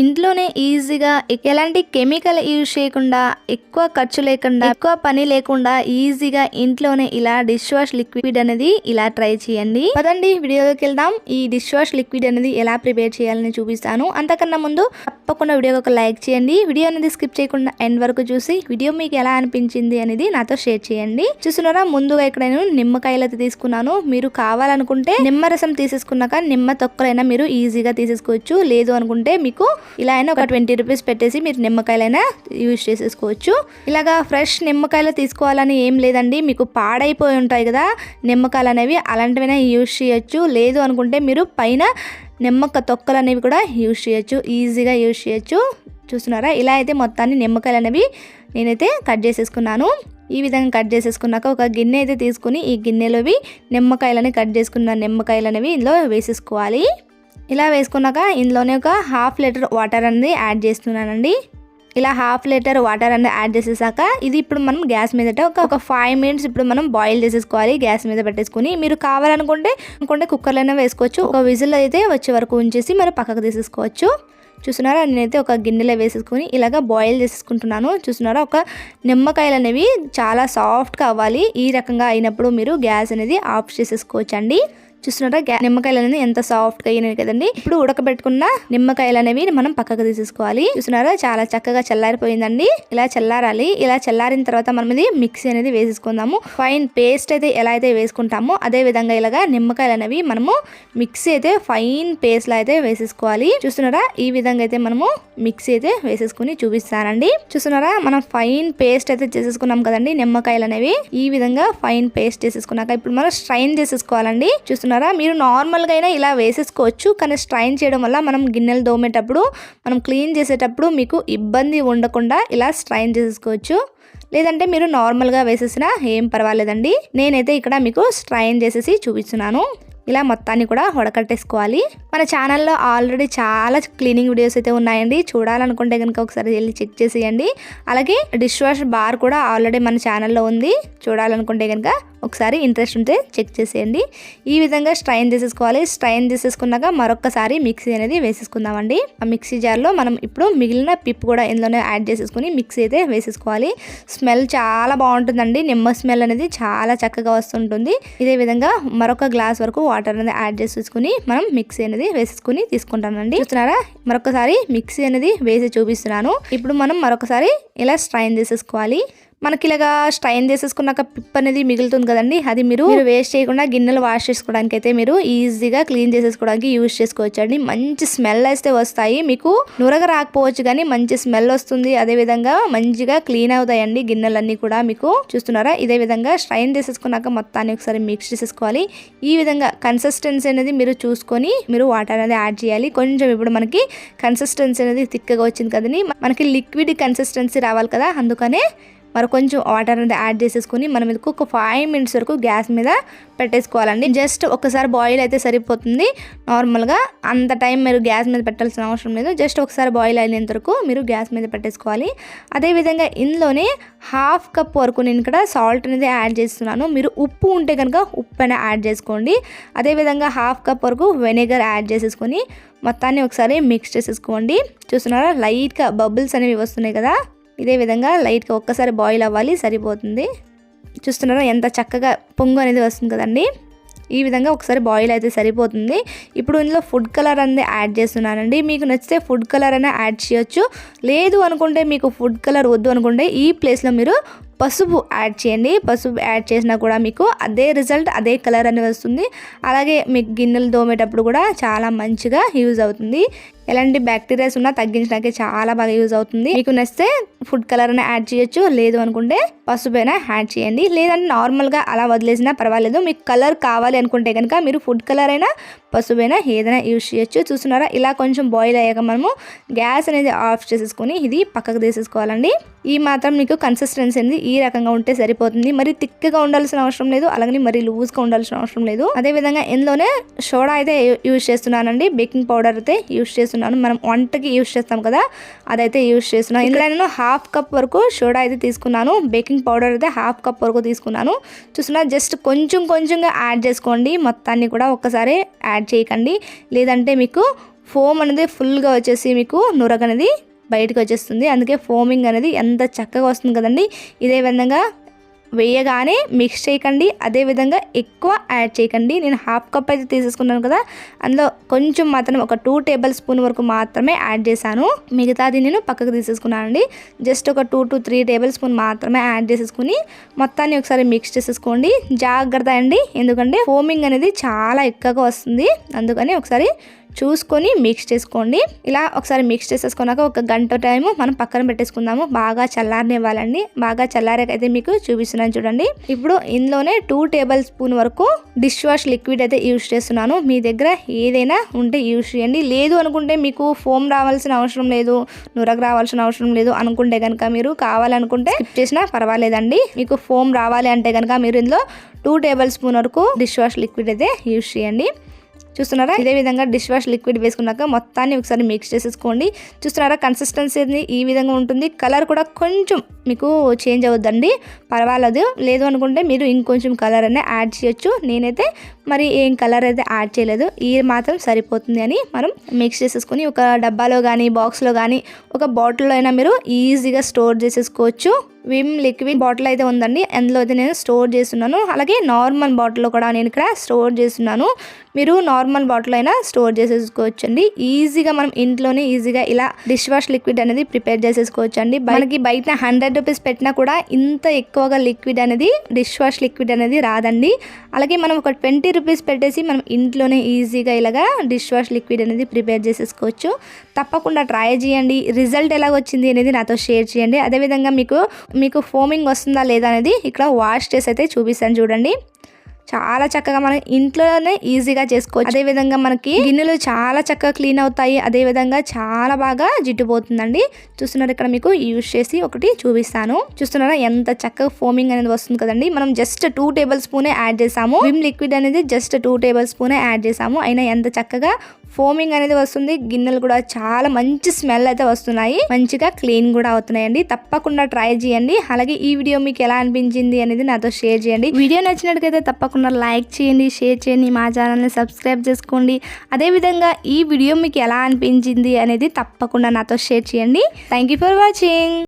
ఇంట్లోనే ఈజీగా ఎలాంటి కెమికల్ యూజ్ చేయకుండా ఎక్కువ ఖర్చు లేకుండా ఎక్కువ పని లేకుండా ఈజీగా ఇంట్లోనే ఇలా డిష్ వాష్ లిక్విడ్ అనేది ఇలా ట్రై చేయండి. పదండి వీడియోలోకి వెళ్దాం. ఈ డిష్ వాష్ లిక్విడ్ అనేది ఎలా ప్రిపేర్ చేయాలని చూపిస్తాను. అంతకన్నా ముందు తప్పకుండా వీడియోకి ఒక లైక్ చేయండి. వీడియో అనేది స్కిప్ చేయకుండా ఎండ్ వరకు చూసి వీడియో మీకు ఎలా అనిపించింది అనేది నాతో షేర్ చేయండి. చూస్తున్నారా ముందుగా ఇక్కడ నేను నిమ్మకాయలు అయితే తీసుకున్నాను. మీరు కావాలనుకుంటే నిమ్మరసం తీసేసుకున్నాక నిమ్మ తొక్కలైనా మీరు ఈజీగా తీసేసుకోవచ్చు. లేదు అనుకుంటే మీకు ఇలా అయినా ఒక ట్వంటీ రూపీస్ పెట్టేసి మీరు నిమ్మకాయలైనా యూజ్ చేసేసుకోవచ్చు. ఇలాగా ఫ్రెష్ నిమ్మకాయలు తీసుకోవాలని ఏం లేదండి. మీకు పాడైపోయి ఉంటాయి కదా నిమ్మకాయలు అనేవి అలాంటివైనా యూజ్ చేయొచ్చు. లేదు అనుకుంటే మీరు పైన నిమ్మక తొక్కలు అనేవి కూడా యూజ్ చేయొచ్చు. ఈజీగా యూజ్ చేయొచ్చు. చూస్తున్నారా? ఇలా అయితే మొత్తాన్ని నిమ్మకాయలు అనేవి నేనైతే కట్ చేసేసుకున్నాను. ఈ విధంగా కట్ చేసేసుకున్నాక ఒక గిన్నె అయితే తీసుకుని ఈ గిన్నెలోవి నిమ్మకాయలని కట్ చేసుకున్న నిమ్మకాయలు అనేవి ఇందులో వేసేసుకోవాలి. ఇలా వేసుకున్నాక ఇందులోనే ఒక హాఫ్ లీటర్ వాటర్ అనేది యాడ్ చేస్తున్నానండి. ఇలా హాఫ్ లీటర్ వాటర్ అనేది యాడ్ చేసేసాక ఇది ఇప్పుడు మనం గ్యాస్ మీద ఒక ఒక ఫైవ్ మినిట్స్ ఇప్పుడు మనం బాయిల్ చేసేసుకోవాలి గ్యాస్ మీద పెట్టేసుకుని. మీరు కావాలనుకుంటే అనుకుంటే కుక్కర్లోనే వేసుకోవచ్చు. ఒక విజిల్ అయితే వచ్చే వరకు ఉంచేసి మరి పక్కకు తీసేసుకోవచ్చు. చూస్తున్నారా? నేనైతే ఒక గిన్నెలో వేసేసుకొని ఇలాగ బాయిల్ చేసేసుకుంటున్నాను. చూస్తున్నారా? ఒక నిమ్మకాయలు అనేవి చాలా సాఫ్ట్గా అవ్వాలి. ఈ రకంగా అయినప్పుడు మీరు గ్యాస్ అనేది ఆఫ్ చేసేసుకోవచ్చు చూస్తున్నారా గ్యా నిమ్మకాయలు అనేది ఎంత సాఫ్ట్గా అయినాయి కదండి. ఇప్పుడు ఉడకబెట్టుకున్న నిమ్మకాయలు అనేవి మనం పక్కకు తీసేసుకోవాలి. చూస్తున్నారా? చాలా చక్కగా చల్లారిపోయిందండి. ఇలా చల్లారాలి. ఇలా చల్లారిన తర్వాత మనం ఇది మిక్సీ అనేది వేసేసుకుందాము. ఫైన్ పేస్ట్ అయితే ఎలా అయితే వేసుకుంటామో అదే విధంగా ఇలాగా నిమ్మకాయలు అనేవి మనము మిక్సీ అయితే ఫైన్ పేస్ట్ లా అయితే వేసేసుకోవాలి. చూస్తున్నారా? ఈ విధంగా అయితే మనము మిక్సీ అయితే వేసేసుకుని చూపిస్తానండి. చూస్తున్నారా? మనం ఫైన్ పేస్ట్ అయితే చేసేసుకున్నాం కదండి నిమ్మకాయలు అనేవి ఈ విధంగా ఫైన్ పేస్ట్ చేసేసుకున్నాక ఇప్పుడు మనం స్ట్రైన్ చేసేసుకోవాలండి. చూస్తున్నారా? మీరు నార్మల్గా అయినా ఇలా వేసేసుకోవచ్చు కానీ స్ట్రైన్ చేయడం వల్ల మనం గిన్నెలు దోమేటప్పుడు మనం క్లీన్ చేసేటప్పుడు మీకు ఇబ్బంది ఉండకుండా ఇలా స్ట్రైన్ చేసేసుకోవచ్చు. లేదంటే మీరు నార్మల్గా వేసేసినా ఏం పర్వాలేదండి. నేనైతే ఇక్కడ మీకు స్ట్రైన్ చేసేసి చూపిస్తున్నాను. ఇలా మొత్తాన్ని కూడా వడకట్టేసుకోవాలి. మన ఛానల్లో ఆల్రెడీ చాలా క్లీనింగ్ వీడియోస్ అయితే ఉన్నాయండి. చూడాలనుకుంటే కనుక ఒకసారి వెళ్ళి చెక్ చేసేయండి. అలాగే డిష్ వాష్ బార్ కూడా ఆల్రెడీ మన ఛానల్లో ఉంది. చూడాలనుకుంటే కనుక ఒకసారి ఇంట్రెస్ట్ ఉంటే చెక్ చేసేయండి. ఈ విధంగా స్ట్రైన్ చేసేసుకోవాలి స్ట్రైన్ చేసేసుకున్నాక మరొకసారి మిక్సీ అనేది వేసేసుకుందామండి. ఆ మిక్సీ జార్లో మనం ఇప్పుడు మిగిలిన పిప్పు కూడా ఇందులోనే యాడ్ చేసేసుకుని మిక్సీ అయితే వేసేసుకోవాలి. స్మెల్ చాలా బాగుంటుందండి. నిమ్మ స్మెల్ అనేది చాలా చక్కగా వస్తుంటుంది. ఇదే విధంగా మరొక గ్లాస్ వరకు వాటర్ అనేది యాడ్ చేసేసుకుని మనం మిక్సీ అనేది వేసేసుకుని తీసుకుంటానండి. చూస్తున్నారా? మరొకసారి మిక్సీ అనేది వేసి చూపిస్తున్నాను. ఇప్పుడు మనం మరొకసారి ఇలా స్ట్రైన్ చేసేసుకోవాలి మనకి ఇలాగా స్ట్రైన్ చేసేసుకున్నాక పిప్ అనేది మిగులుతుంది కదండి. అది మీరు వేస్ట్ చేయకుండా గిన్నెలు వాష్ చేసుకోవడానికి అయితే మీరు ఈజీగా క్లీన్ చేసేసుకోవడానికి యూజ్ చేసుకోవచ్చు అండి మంచి స్మెల్ అయితే వస్తాయి. మీకు నురగ రాకపోవచ్చు కానీ మంచి స్మెల్ వస్తుంది. అదే విధంగా మంచిగా క్లీన్ అవుతాయండి గిన్నెలన్నీ కూడా మీకు. చూస్తున్నారా? ఇదే విధంగా స్ట్రైన్ చేసేసుకున్నాక మొత్తాన్ని ఒకసారి మిక్స్ చేసేసుకోవాలి. ఈ విధంగా కన్సిస్టెన్సీ అనేది మీరు చూసుకొని మీరు వాటర్ అనేది యాడ్ చేయాలి. కొంచెం ఇప్పుడు మనకి కన్సిస్టెన్సీ అనేది థిక్గా వచ్చింది కదండి. మనకి లిక్విడ్ కన్సిస్టెన్సీ రావాలి కదా. అందుకనే మరి కొంచెం వాటర్ అనేది యాడ్ చేసేసుకుని మనం ఇది ఒక ఫైవ్ మినిట్స్ వరకు గ్యాస్ మీద పెట్టేసుకోవాలండి. జస్ట్ ఒకసారి బాయిల్ అయితే సరిపోతుంది. నార్మల్గా అంత టైం మీరు గ్యాస్ మీద పెట్టాల్సిన అవసరం లేదు. జస్ట్ ఒకసారి బాయిల్ అయినంత వరకు మీరు గ్యాస్ మీద పెట్టేసుకోవాలి. అదేవిధంగా ఇందులోనే హాఫ్ కప్ వరకు నేను ఇక్కడ సాల్ట్ అనేది యాడ్ చేస్తున్నాను. మీరు ఉప్పు ఉంటే కనుక ఉప్పు అయినా యాడ్ చేసుకోండి. అదేవిధంగా హాఫ్ కప్ వరకు వెనిగర్ యాడ్ చేసేసుకొని మొత్తాన్ని ఒకసారి మిక్స్ చేసేసుకోండి. చూస్తున్నారా? లైట్గా బబుల్స్ అనేవి వస్తున్నాయి కదా. ఇదే విధంగా లైట్గా ఒక్కసారి బాయిల్ అవ్వాలి సరిపోతుంది. చూస్తున్నారా ఎంత చక్కగా పొంగు అనేది వస్తుంది కదండి. ఈ విధంగా ఒకసారి బాయిల్ అయితే సరిపోతుంది. ఇప్పుడు ఇందులో ఫుడ్ కలర్ అనేది యాడ్ చేస్తున్నానండి. మీకు నచ్చితే ఫుడ్ కలర్ అయినా యాడ్ చేయొచ్చు. లేదు అనుకుంటే మీకు ఫుడ్ కలర్ వద్దు అనుకుంటే ఈ ప్లేస్లో మీరు పసుపు యాడ్ చేయండి. పసుపు యాడ్ చేసినా కూడా మీకు అదే రిజల్ట్ అదే కలర్ అనేది వస్తుంది. అలాగే మీకు గిన్నెలు దోమేటప్పుడు కూడా చాలా మంచిగా యూజ్ అవుతుంది. ఎలాంటి బ్యాక్టీరియాస్ ఉన్నా తగ్గించడానికి చాలా బాగా యూజ్ అవుతుంది. మీకు నచ్చితే ఫుడ్ కలర్ అయినా యాడ్ చేయొచ్చు లేదు అనుకుంటే పసుపైన యాడ్ చేయండి. లేదంటే నార్మల్గా అలా వదిలేసినా పర్వాలేదు. మీకు కలర్ కావాలి అనుకుంటే కనుక మీరు ఫుడ్ కలర్ అయినా పసుపైనా ఏదైనా యూజ్ చేయొచ్చు. చూస్తున్నారా? ఇలా కొంచెం బాయిల్ అయ్యాక మనము గ్యాస్ అనేది ఆఫ్ చేసేసుకొని ఇది పక్కకు తీసేసుకోవాలండి. ఈ మాత్రం మీకు కన్సిస్టెన్సీ అనేది ఈ రకంగా ఉంటే సరిపోతుంది. మరి థిక్గా ఉండాల్సిన అవసరం లేదు. అలాగే మరి లూజ్గా ఉండాల్సిన అవసరం లేదు. అదే విధంగా ఇందులోనే సోడా అయితే యూజ్ చేస్తున్నానండి. బేకింగ్ పౌడర్ అయితే యూజ్ చేస్తున్నాను. మనం వంటకి యూజ్ చేస్తాం కదా అదైతే యూజ్ చేస్తున్నాను. ఇందులో నేను హాఫ్ కప్ వరకు సోడా అయితే తీసుకున్నాను. బేకింగ్ పౌడర్ అయితే హాఫ్ కప్ వరకు తీసుకున్నాను. చూస్తున్నా జస్ట్ కొంచెం కొంచెంగా యాడ్ చేసుకోండి. మొత్తాన్ని కూడా ఒక్కసారి యాడ్ చేయకండి. లేదంటే మీకు ఫోమ్ అనేది ఫుల్గా వచ్చేసి మీకు నురగ అనేది బయటకు వచ్చేస్తుంది. అందుకే ఫోమింగ్ అనేది ఎంత చక్కగా వస్తుంది కదండి. ఇదే విధంగా వేయగానే మిక్స్ చేయకండి. అదేవిధంగా ఎక్కువ యాడ్ చేయకండి. నేను హాఫ్ కప్ అయితే తీసేసుకున్నాను కదా అందులో కొంచెం మాత్రం ఒక టూ టేబుల్ స్పూన్ వరకు మాత్రమే యాడ్ చేశాను. మిగతాది నేను పక్కకు తీసేసుకున్నానండి. జస్ట్ ఒక two to three tablespoon మాత్రమే యాడ్ చేసేసుకుని మొత్తాన్ని ఒకసారి మిక్స్ చేసేసుకోండి. జాగ్రత్త అండి. ఎందుకంటే ఫోమింగ్ అనేది చాలా ఎక్కువగా వస్తుంది. అందుకని ఒకసారి చూసుకొని మిక్స్ చేసుకోండి. ఇలా ఒకసారి మిక్స్ చేసేసుకున్నాక ఒక గంట టైము మనం పక్కన పెట్టేసుకుందాము. బాగా చల్లారనివ్వాలండి. బాగా చల్లారాకైతే మీకు చూపిస్తున్నాను చూడండి. ఇప్పుడు ఇందులోనే టూ టేబుల్ స్పూన్ వరకు డిష్ వాష్ లిక్విడ్ అయితే యూజ్ చేస్తున్నాను. మీ దగ్గర ఏదైనా ఉంటే యూజ్ చేయండి. లేదు అనుకుంటే మీకు ఫోమ్ రావాల్సిన అవసరం లేదు నురగ రావాల్సిన అవసరం లేదు అనుకుంటే కనుక మీరు కావాలనుకుంటే స్కిప్ చేసినా పర్వాలేదండి. మీకు ఫోమ్ రావాలి అంటే కనుక మీరు ఇందులో టూ టేబుల్ స్పూన్ వరకు డిష్ వాష్ లిక్విడ్ అయితే యూజ్ చేయండి. చూస్తున్నారా? ఇదే విధంగా డిష్ వాష్ లిక్విడ్ వేసుకున్నాక మొత్తాన్ని ఒకసారి మిక్స్ చేసేసుకోండి. చూస్తున్నారా? కన్సిస్టెన్సీ ఈ విధంగా ఉంటుంది. కలర్ కూడా కొంచెం మీకు చేంజ్ అవుద్దండి పర్వాలేదు. లేదు అనుకుంటే మీరు ఇంకొంచెం కలర్ అనేది యాడ్ చేయొచ్చు. నేనైతే మరి ఏం కలర్ అయితే యాడ్ చేయలేదు. ఈ మాత్రం సరిపోతుంది అని మనం మిక్స్ చేసేసుకొని ఒక డబ్బాలో కానీ బాక్స్లో కానీ ఒక బాటిల్లో అయినా మీరు ఈజీగా స్టోర్ చేసేసుకోవచ్చు. విమ్ లిక్విడ్ బాటిల్ అయితే ఉందండి. అందులో అయితే నేను స్టోర్ చేస్తున్నాను. అలాగే నార్మల్ బాటిల్లో కూడా నేను ఇక్కడ స్టోర్ చేస్తున్నాను. మీరు నార్మల్ బాటిల్ అయినా స్టోర్ చేసేసుకోవచ్చు అండి ఈజీగా మనం ఇంట్లోనే ఈజీగా ఇలా డిష్ వాష్ లిక్విడ్ అనేది ప్రిపేర్ చేసేసుకోవచ్చు అండి మనకి బయట హండ్రెడ్ రూపీస్ పెట్టినా కూడా ఇంత ఎక్కువగా లిక్విడ్ అనేది డిష్ వాష్ లిక్విడ్ అనేది రాదండి. అలాగే మనం ఒక ట్వంటీ రూపీస్ పెట్టేసి మనం ఇంట్లోనే ఈజీగా ఇలాగా డిష్ వాష్ లిక్విడ్ అనేది ప్రిపేర్ చేసేసుకోవచ్చు. తప్పకుండా ట్రై చేయండి. రిజల్ట్ ఎలా వచ్చింది అనేది నాతో షేర్ చేయండి. అదేవిధంగా మీకు మీకు ఫోమింగ్ వస్తుందా లేదా అనేది ఇక్కడ వాష్ చేసి అయితే చూపిస్తాను చూడండి. చాలా చక్కగా మనం ఇంట్లోనే ఈజీగా చేసుకోవచ్చు. అదే విధంగా మనకి గిన్నెలు చాలా చక్కగా క్లీన్ అవుతాయి. అదేవిధంగా చాలా బాగా జిడ్డుపోతుందండి. చూస్తున్నారు ఇక్కడ మీకు యూజ్ చేసి ఒకటి చూపిస్తాను. చూస్తున్నారా ఎంత చక్కగా ఫోమింగ్ అనేది వస్తుంది కదండి. మనం జస్ట్ టూ టేబుల్ స్పూనే యాడ్ చేసాము. విమ్ లిక్విడ్ అనేది జస్ట్ టూ టేబుల్ స్పూనే యాడ్ చేసాము. అయినా ఎంత చక్కగా ఫోమింగ్ అనేది వస్తుంది. గిన్నెలు కూడా చాలా మంచి స్మెల్ అయితే వస్తున్నాయి. మంచిగా క్లీన్ కూడా అవుతున్నాయండి. తప్పకుండా ట్రై చేయండి. అలాగే ఈ వీడియో మీకు ఎలా అనిపించింది అనేది నాతో షేర్ చేయండి. వీడియో నచ్చినట్టుకైతే తప్పకుండా లైక్ చేయండి షేర్ చేయండి. మా ఛానల్ని సబ్స్క్రైబ్ చేసుకోండి. అదేవిధంగా ఈ వీడియో మీకు ఎలా అనిపించింది అనేది తప్పకుండా నాతో షేర్ చేయండి. Thank you for watching